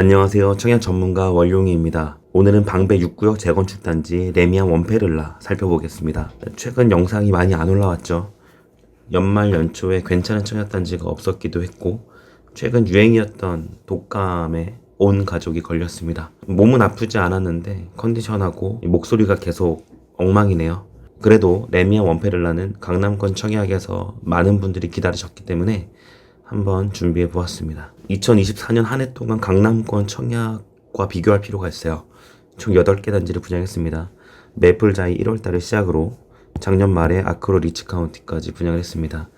안녕하세요. 청약 전문가 월용이입니다. 오늘은 방배 6구역 재건축 단지 레미안 원페를라 살펴보겠습니다. 최근 영상이 많이 안 올라왔죠. 연말 연초에 괜찮은 청약 단지가 없었기도 했고 최근 유행이었던 독감에 온 가족이 걸렸습니다. 몸은 아프지 않았는데 컨디션하고 목소리가 계속 엉망이네요. 그래도 레미안 원페를라는 강남권 청약에서 많은 분들이 기다리셨기 때문에 한번 준비해 보았습니다. 2024년 한 해 동안 강남권 청약과 비교할 필요가 있어요. 총 8개 단지를 분양했습니다. 매플자이 1월달을 시작으로 작년 말에 아크로 리치 카운티까지 분양을 했습니다.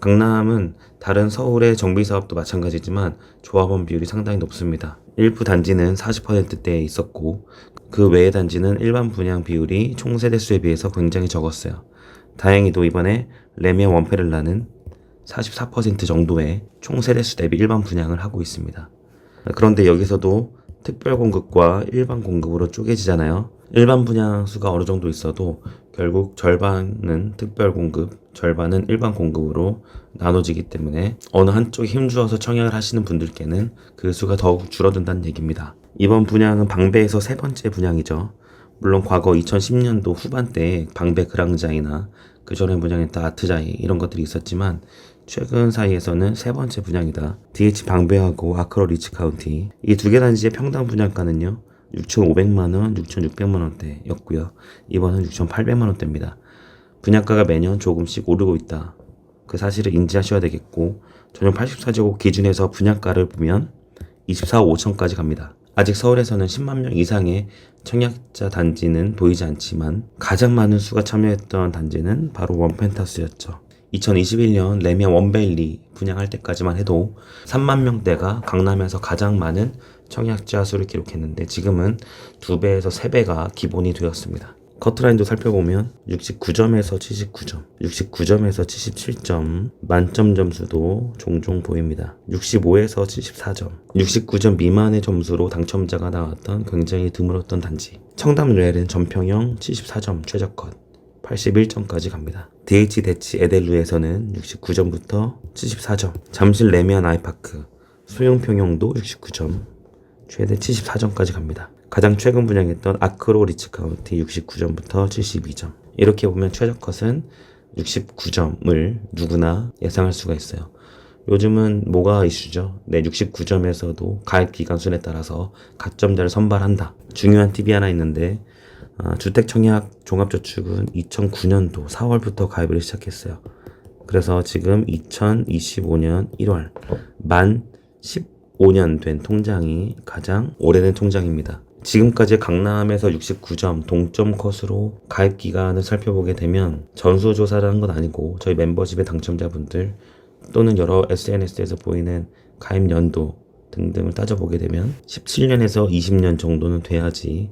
강남은 다른 서울의 정비 사업도 마찬가지지만 조합원 비율이 상당히 높습니다. 일부 단지는 40%대에 있었고 그 외의 단지는 일반 분양 비율이 총 세대 수에 비해서 굉장히 적었어요. 다행히도 이번에 레미안 원페를라는 44% 정도의 총 세대수 대비 일반 분양을 하고 있습니다. 그런데 여기서도 특별 공급과 일반 공급으로 쪼개지잖아요. 일반 분양 수가 어느 정도 있어도 결국 절반은 특별 공급, 절반은 일반 공급으로 나눠지기 때문에 어느 한쪽에 힘주어서 청약을 하시는 분들께는 그 수가 더욱 줄어든다는 얘기입니다. 이번 분양은 방배에서 세 번째 분양이죠. 물론 과거 2010년도 후반때 방배 그랑자이나 그 전에 분양했던 아트자이 이런 것들이 있었지만 최근 사이에서는 세 번째 분양이다. DH 방배하고 아크로 리치 카운티 이 두 개 단지의 평당 분양가는요. 6,500만 원, 6,600만 원대였고요. 이번은 6,800만 원대입니다. 분양가가 매년 조금씩 오르고 있다. 그 사실을 인지하셔야 되겠고 전용 84제곱 기준에서 분양가를 보면 24억 5천까지 갑니다. 아직 서울에서는 10만 명 이상의 청약자 단지는 보이지 않지만 가장 많은 수가 참여했던 단지는 바로 원펜타스였죠. 2021년 레미안 원베일리 분양할 때까지만 해도 3만 명대가 강남에서 가장 많은 청약자 수를 기록했는데 지금은 2배에서 3배가 기본이 되었습니다. 커트라인도 살펴보면 69점에서 79점, 69점에서 77점, 만점 점수도 종종 보입니다. 65에서 74점, 69점 미만의 점수로 당첨자가 나왔던 굉장히 드물었던 단지. 청담 레일은 전평형 74점 최저컷, 81점까지 갑니다. DH 대치 에델루에서는 69점부터 74점, 잠실 레미안 아이파크, 소형 평형도 69점, 최대 74점까지 갑니다. 가장 최근 분양했던 아크로 리츠 카운티 69점부터 72점. 이렇게 보면 최저컷은 69점을 누구나 예상할 수가 있어요. 요즘은 뭐가 이슈죠? 네, 69점에서도 가입 기간 순에 따라서 가점자를 선발한다. 중요한 팁이 하나 있는데 아, 주택청약 종합저축은 2009년도 4월부터 가입을 시작했어요. 그래서 지금 2025년 1월 만 15년 된 통장이 가장 오래된 통장입니다. 지금까지 강남에서 69점 동점 컷으로 가입 기간을 살펴보게 되면 전수조사를 한 건 아니고 저희 멤버십의 당첨자분들 또는 여러 SNS에서 보이는 가입 연도 등등을 따져보게 되면 17년에서 20년 정도는 돼야지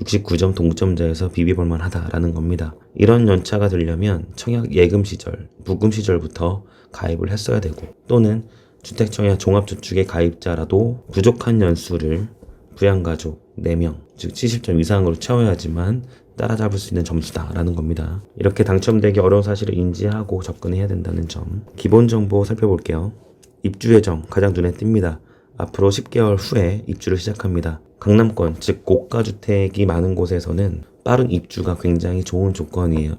69점 동점자에서 비비볼만 하다라는 겁니다. 이런 연차가 되려면 청약 예금 시절, 부금 시절부터 가입을 했어야 되고 또는 주택청약 종합저축의 가입자라도 부족한 연수를 부양가족 4명, 즉 70점 이상으로 채워야지만 따라잡을 수 있는 점수다라는 겁니다. 이렇게 당첨되기 어려운 사실을 인지하고 접근해야 된다는 점. 기본 정보 살펴볼게요. 입주 예정 가장 눈에 띕니다. 앞으로 10개월 후에 입주를 시작합니다. 강남권, 즉 고가 주택이 많은 곳에서는 빠른 입주가 굉장히 좋은 조건이에요.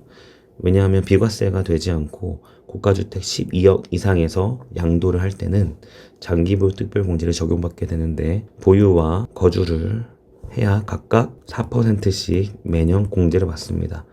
왜냐하면 비과세가 되지 않고 고가주택 12억 이상에서 양도를 할 때는 장기보유 특별공제를 적용받게 되는데 보유와 거주를 해야 각각 4%씩 매년 공제를 받습니다.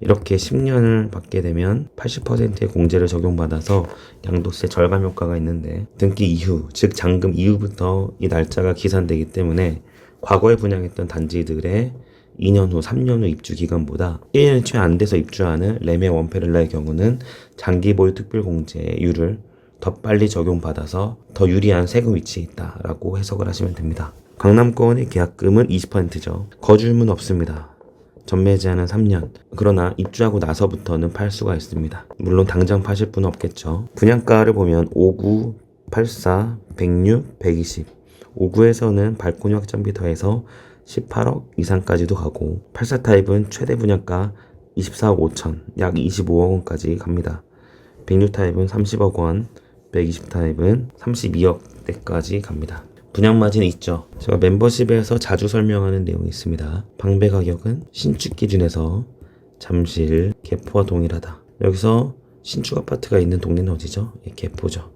이렇게 10년을 받게 되면 80%의 공제를 적용받아서 양도세 절감 효과가 있는데 등기 이후, 즉 잔금 이후부터 이 날짜가 기산되기 때문에 과거에 분양했던 단지들의 2년 후, 3년 후 입주 기간보다 1년이 채 안 돼서 입주하는 레메 원페를라의 경우는 장기 보유 특별 공제율을 더 빨리 적용받아서 더 유리한 세금 위치에 있다라고 해석을 하시면 됩니다. 강남권의 계약금은 20%죠. 거주임은 없습니다. 전매 제한은 3년. 그러나 입주하고 나서부터는 팔 수가 있습니다. 물론 당장 파실 분은 없겠죠. 분양가를 보면 59, 84, 106, 120. 59에서는 발코니 확장비 더해서 18억 이상까지도 가고 84 타입은 최대 분양가 24억 5천, 약 25억 원까지 갑니다. 106 타입은 30억 원, 120 타입은 32억 대까지 갑니다. 분양 마진 있죠. 제가 멤버십에서 자주 설명하는 내용이 있습니다. 방배 가격은 신축 기준에서 잠실, 개포와 동일하다. 여기서 신축 아파트가 있는 동네는 어디죠? 예, 개포죠.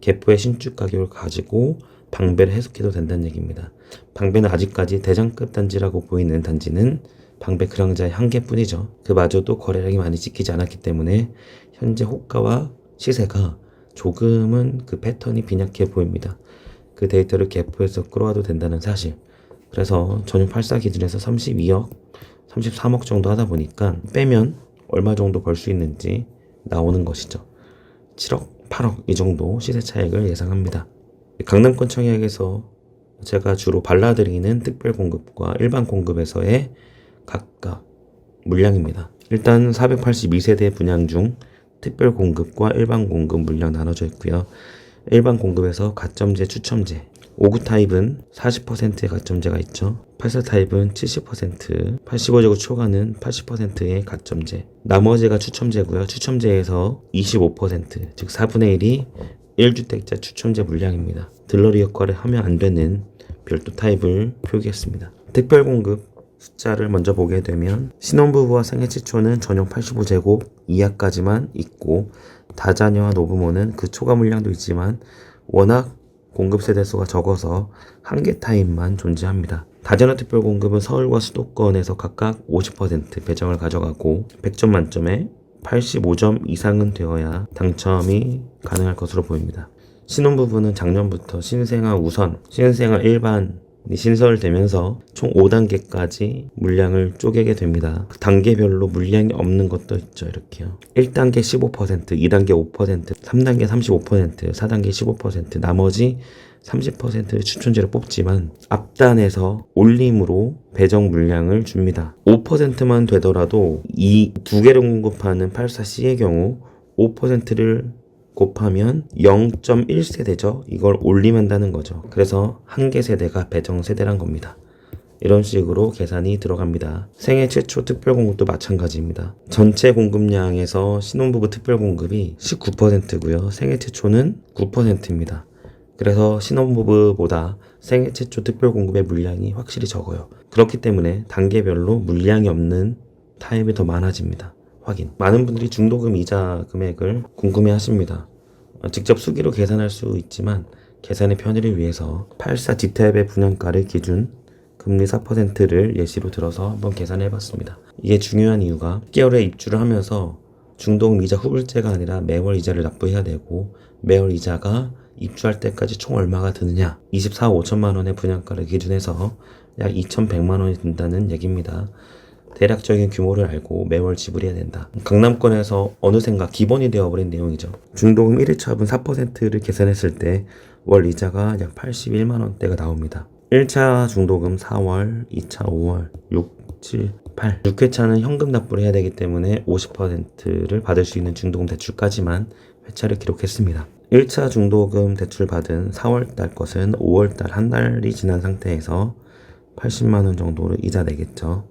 개포의 신축 가격을 가지고 방배를 해석해도 된다는 얘기입니다. 방배는 아직까지 대장급 단지라고 보이는 단지는 방배 그랑자의 한 개뿐이죠. 그마저도 거래량이 많이 찍히지 않았기 때문에 현재 호가와 시세가 조금은 그 패턴이 빈약해 보입니다. 그 데이터를 개포해서 끌어와도 된다는 사실. 그래서 전용 84 기준에서 32억, 33억 정도 하다 보니까 빼면 얼마 정도 벌 수 있는지 나오는 것이죠. 7억, 8억 이 정도 시세 차익을 예상합니다. 강남권 청약에서 제가 주로 발라드리는 특별 공급과 일반 공급에서의 각각 물량입니다. 일단 482세대 분양 중 특별 공급과 일반 공급 물량 나눠져 있고요. 일반 공급에서 가점제, 추첨제. 5구 타입은 40%의 가점제가 있죠. 84 타입은 70%, 85제곱 초과는 80%의 가점제. 나머지가 추첨제고요. 추첨제에서 25%, 즉 4분의 1이 1주택자 추첨제 물량입니다. 들러리 역할을 하면 안 되는 별도 타입을 표기했습니다. 특별 공급 숫자를 먼저 보게 되면 신혼부부와 생애 최초는 전용 85제곱 이하까지만 있고 다자녀와 노부모는 그 초과 물량도 있지만 워낙 공급 세대수가 적어서 한 개 타입만 존재합니다. 다자녀 특별 공급은 서울과 수도권에서 각각 50% 배정을 가져가고 100점 만점에 85점 이상은 되어야 당첨이 가능할 것으로 보입니다. 신혼부부는 작년부터 신생아 우선, 신생아 일반 이 신설되면서 총 5단계까지 물량을 쪼개게 됩니다. 그 단계별로 물량이 없는 것도 있죠. 이렇게요. 1단계 15%, 2단계 5%, 3단계 35%, 4단계 15%, 나머지 30%의 추천제를 뽑지만 앞단에서 올림으로 배정 물량을 줍니다. 5%만 되더라도 이 두 개를 공급하는 84C의 경우 5%를 곱하면 0.1세대죠. 이걸 올림한다는 거죠. 그래서 한 개 세대가 배정 세대란 겁니다. 이런 식으로 계산이 들어갑니다. 생애 최초 특별 공급도 마찬가지입니다. 전체 공급량에서 신혼부부 특별 공급이 19%고요. 생애 최초는 9%입니다. 그래서 신혼부부보다 생애 최초 특별 공급의 물량이 확실히 적어요. 그렇기 때문에 단계별로 물량이 없는 타입이 더 많아집니다. 확인. 많은 분들이 중도금 이자 금액을 궁금해 하십니다. 어, 직접 수기로 계산할 수 있지만 계산의 편의를 위해서 84 D타입의 분양가를 기준 금리 4%를 예시로 들어서 한번 계산해 봤습니다. 이게 중요한 이유가 10개월에 입주를 하면서 중도금 이자 후불제가 아니라 매월 이자를 납부해야 되고 매월 이자가 입주할 때까지 총 얼마가 드느냐 24, 5천만 원의 분양가를 기준해서 약 2,100만 원이 든다는 얘기입니다. 대략적인 규모를 알고 매월 지불해야 된다. 강남권에서 어느샌가 기본이 되어버린 내용이죠. 중도금 1회 합은 4%를 계산했을 때 월 이자가 약 81만 원대가 나옵니다. 1차 중도금 4월, 2차 5월, 6, 7, 8. 6회차는 현금 납부를 해야 되기 때문에 50%를 받을 수 있는 중도금 대출까지만 회차를 기록했습니다. 1차 중도금 대출 받은 4월달 것은 5월달 한 달이 지난 상태에서 80만원 정도를 이자 내겠죠.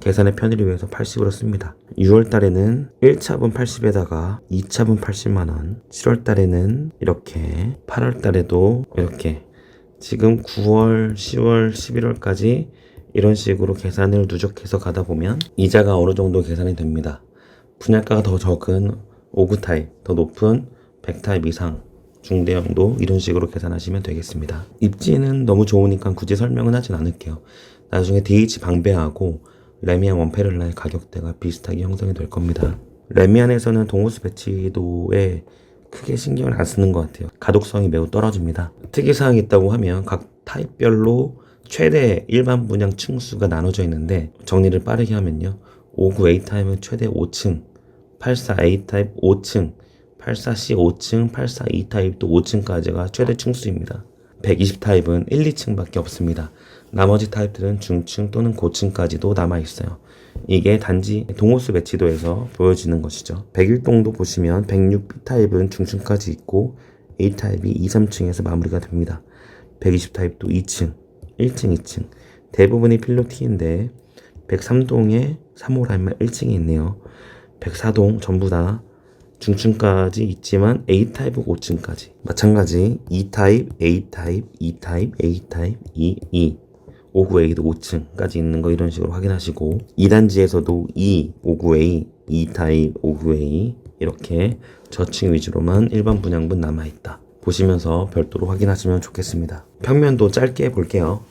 계산의 편의를 위해서 80으로 씁니다. 6월 달에는 1차분 80에다가 2차분 80만원, 7월 달에는 이렇게, 8월 달에도 이렇게, 지금 9월, 10월, 11월까지 이런 식으로 계산을 누적해서 가다 보면 이자가 어느 정도 계산이 됩니다. 분양가가 더 적은 5구 타입, 더 높은 100 타입 이상, 중대형도 이런 식으로 계산하시면 되겠습니다. 입지는 너무 좋으니까 굳이 설명은 하진 않을게요. 나중에 DH 방배하고 레미안 원페를라의 가격대가 비슷하게 형성이 될 겁니다. 레미안에서는 동호수 배치도에 크게 신경을 안 쓰는 것 같아요. 가독성이 매우 떨어집니다. 특이사항이 있다고 하면 각 타입별로 최대 일반 분양 층수가 나눠져 있는데 정리를 빠르게 하면요. 59 A 타입은 최대 5층, 84 A 타입 5층, 84C 5층, 84 E 타입도 5층까지가 최대 층수입니다. 120 타입은 1, 2층밖에 없습니다. 나머지 타입들은 중층 또는 고층까지도 남아 있어요. 이게 단지 동호수 배치도에서 보여지는 것이죠. 101동도 보시면 106B 타입은 중층까지 있고 A 타입이 2, 3층에서 마무리가 됩니다. 120 타입도 2층, 1층, 2층. 대부분이 필로티인데 103동에 3호 라인만 1층에 있네요. 104동 전부 다 중층까지 있지만 A 타입은 5층까지. 마찬가지 E 타입, A 타입, E 타입, A 타입, E, E. 59A도 5층까지 있는 거 이런 식으로 확인하시고 2단지에서도 E, 59A, E 타입, 59A 이렇게 저층 위주로만 일반 분양분 남아있다. 보시면서 별도로 확인하시면 좋겠습니다. 평면도 짧게 볼게요.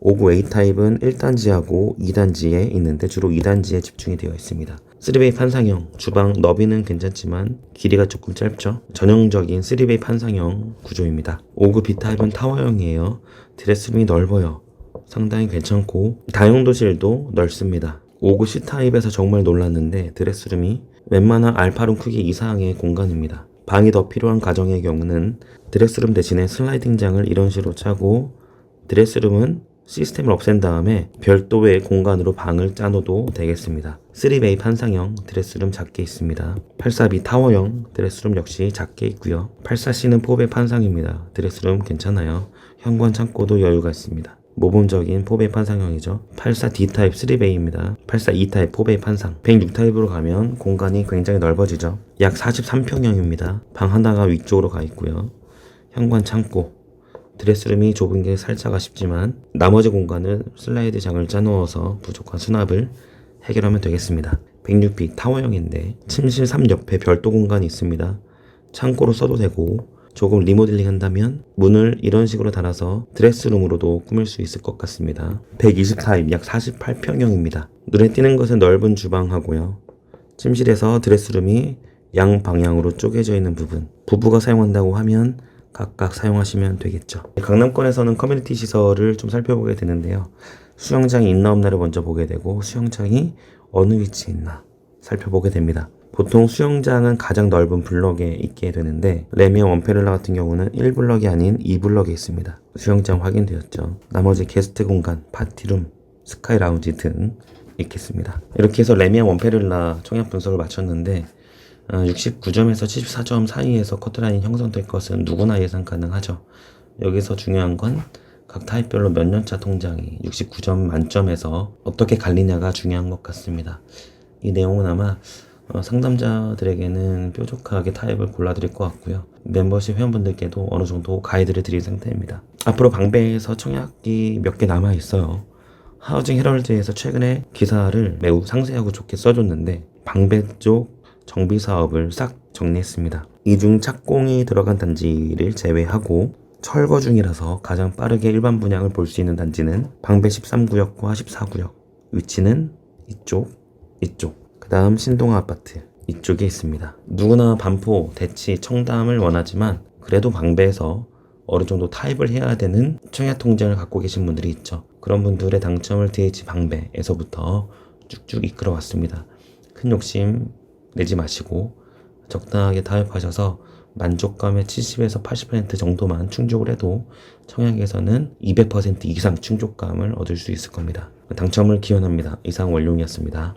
59A 타입은 1단지하고 2단지에 있는데 주로 2단지에 집중이 되어 있습니다. 3베이 판상형, 주방 너비는 괜찮지만 길이가 조금 짧죠? 전형적인 3베이 판상형 구조입니다. 59 B 타입은 타워형이에요. 드레스룸이 넓어요. 상당히 괜찮고 다용도실도 넓습니다. 59 C 타입에서 정말 놀랐는데 드레스룸이 웬만한 알파룸 크기 이상의 공간입니다. 방이 더 필요한 가정의 경우는 드레스룸 대신에 슬라이딩장을 이런 식으로 차고 드레스룸은 시스템을 없앤 다음에 별도의 공간으로 방을 짜놓어도 되겠습니다. 3베이 판상형 드레스룸 작게 있습니다. 84B 타워형 드레스룸 역시 작게 있고요. 84C는 4베이 판상입니다. 드레스룸 괜찮아요. 현관 창고도 여유가 있습니다. 모범적인 4베이 판상형이죠. 84D 타입 3베이입니다. 84E 타입 4베이 판상. 106 타입으로 가면 공간이 굉장히 넓어지죠. 약 43평형입니다. 방 하나가 위쪽으로 가 있고요. 현관 창고, 드레스룸이 좁은 게 살짝 아쉽지만 나머지 공간을 슬라이드 장을 짜놓아서 부족한 수납을 해결하면 되겠습니다. 106B 타워형인데 침실 3 옆에 별도 공간이 있습니다. 창고로 써도 되고 조금 리모델링 한다면 문을 이런 식으로 달아서 드레스룸으로도 꾸밀 수 있을 것 같습니다. 124인 약 48평형입니다. 눈에 띄는 것은 넓은 주방하고요. 침실에서 드레스룸이 양 방향으로 쪼개져 있는 부분. 부부가 사용한다고 하면 각각 사용하시면 되겠죠. 강남권에서는 커뮤니티 시설을 좀 살펴보게 되는데요. 수영장이 있나 없나를 먼저 보게 되고 수영장이 어느 위치에 있나 살펴보게 됩니다. 보통 수영장은 가장 넓은 블럭에 있게 되는데 레미안 원페를라 같은 경우는 1블럭이 아닌 2블럭에 있습니다. 수영장 확인되었죠. 나머지 게스트 공간, 파티룸, 스카이 라운지 등 있겠습니다. 이렇게 해서 레미안 원페를라 청약 분석을 마쳤는데 69점에서 74점 사이에서 커트라인이 형성될 것은 누구나 예상 가능하죠. 여기서 중요한 건 각 타입별로 몇 년차 통장이 69점 만점에서 어떻게 갈리냐가 중요한 것 같습니다. 이 내용은 아마 어, 상담자들에게는 뾰족하게 타입을 골라드릴 것 같고요. 멤버십 회원분들께도 어느 정도 가이드를 드릴 상태입니다. 앞으로 방배에서 청약이 몇 개 남아 있어요. 하우징 헤럴드에서 최근에 기사를 매우 상세하고 좋게 써줬는데 방배 쪽 정비 사업을 싹 정리했습니다. 이중 착공이 들어간 단지를 제외하고 철거 중이라서 가장 빠르게 일반 분양을 볼 수 있는 단지는 방배 13구역과 14구역. 위치는 이쪽, 이쪽. 그 다음 신동아 아파트. 이쪽에 있습니다. 누구나 반포, 대치, 청담을 원하지만 그래도 방배에서 어느 정도 타입을 해야 되는 청약 통장을 갖고 계신 분들이 있죠. 그런 분들의 당첨을 DH 방배에서부터 쭉쭉 이끌어 왔습니다. 큰 욕심 내지 마시고 적당하게 타협하셔서 만족감의 70에서 80% 정도만 충족을 해도 청약에서는 200% 이상 충족감을 얻을 수 있을 겁니다. 당첨을 기원합니다. 이상 원룡이었습니다.